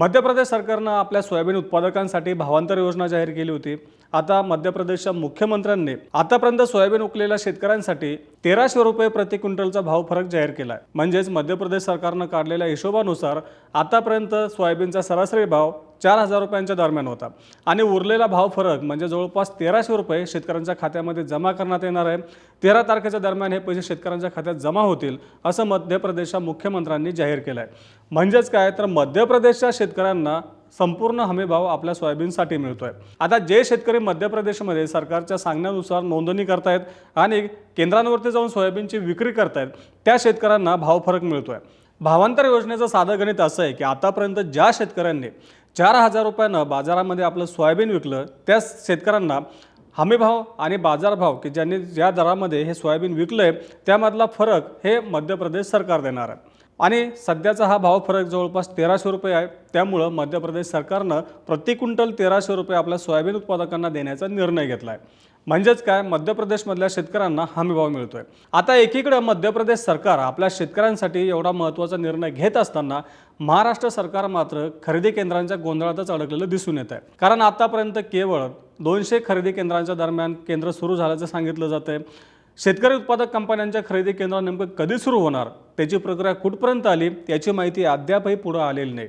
मध्य प्रदेश सरकारनं आपल्या सोयाबीन उत्पादकांसाठी भावांतर योजना जाहीर केली होती. आता मध्य प्रदेशच्या मुख्यमंत्र्यांनी आतापर्यंत सोयाबीन उकलेल्या शेतकऱ्यांसाठी तेराशे रुपये प्रति क्विंटलचा भाव फरक जाहीर केला आहे म्हणजेच मध्य प्रदेश सरकारनं काढलेल्या हिशोबानुसार आतापर्यंत सोयाबीनचा सरासरी भाव चार हजार रुपयांच्या दरम्यान होता. आणि उरलेला भाव फरक म्हणजे जवळपास तेराशे रुपये शेतकऱ्यांच्या खात्यामध्ये जमा करण्यात येणार आहे. तेरा तारखेच्या दरम्यान हे पैसे शेतकऱ्यांच्या खात्यात जमा होतील असं मध्य प्रदेशच्या मुख्यमंत्र्यांनी जाहीर केलं आहे म्हणजेच काय? तर मध्य प्रदेशच्या शेतकऱ्यांना संपूर्ण हमीभाव आपल्या सोयाबीनसाठी मिळतो आहे आता जे शेतकरी मध्य प्रदेशमध्ये सरकारच्या सांगण्यानुसार नोंदणी करतायत आणि केंद्रांवरती जाऊन सोयाबीनची विक्री करतायत त्या शेतकऱ्यांना भाव फरक मिळतो आहे भावांतर योजनेचं साधं गणित असं आहे की आतापर्यंत ज्या शेतकऱ्यांनी चार हजार रुपयानं बाजारामध्ये आपलं सोयाबीन विकलं त्या शेतकऱ्यांना हमीभाव आणि बाजारभाव की ज्यांनी ज्या दरामध्ये हे सोयाबीन विकलं आहे त्यामधला फरक हे मध्य प्रदेश सरकार देणार आहे. आणि सध्याचा हा भाव फरक जवळपास तेराशे रुपये आहे. त्यामुळं मध्य प्रदेश सरकारनं प्रति क्विंटल तेराशे रुपये आपल्या सोयाबीन उत्पादकांना देण्याचा निर्णय घेतला आहे म्हणजेच काय? मध्य प्रदेशमधल्या शेतकऱ्यांना हमीभाव मिळतोय. आता एकीकडे मध्य प्रदेश सरकार आपल्या शेतकऱ्यांसाठी एवढा महत्त्वाचा निर्णय घेत असताना महाराष्ट्र सरकार मात्र खरेदी केंद्रांच्या गोंधळातच अडकलेलं दिसून येत आहे कारण आतापर्यंत केवळ दोनशे खरेदी केंद्रांच्या दरम्यान केंद्र सुरू झाल्याचं सांगितलं जातं आहे शेतकरी उत्पादक कंपन्यांच्या खरेदी केंद्र नेमकं कधी सुरू होणार त्याची प्रक्रिया कुठपर्यंत आली याची माहिती अद्यापही पुढं आलेली नाही.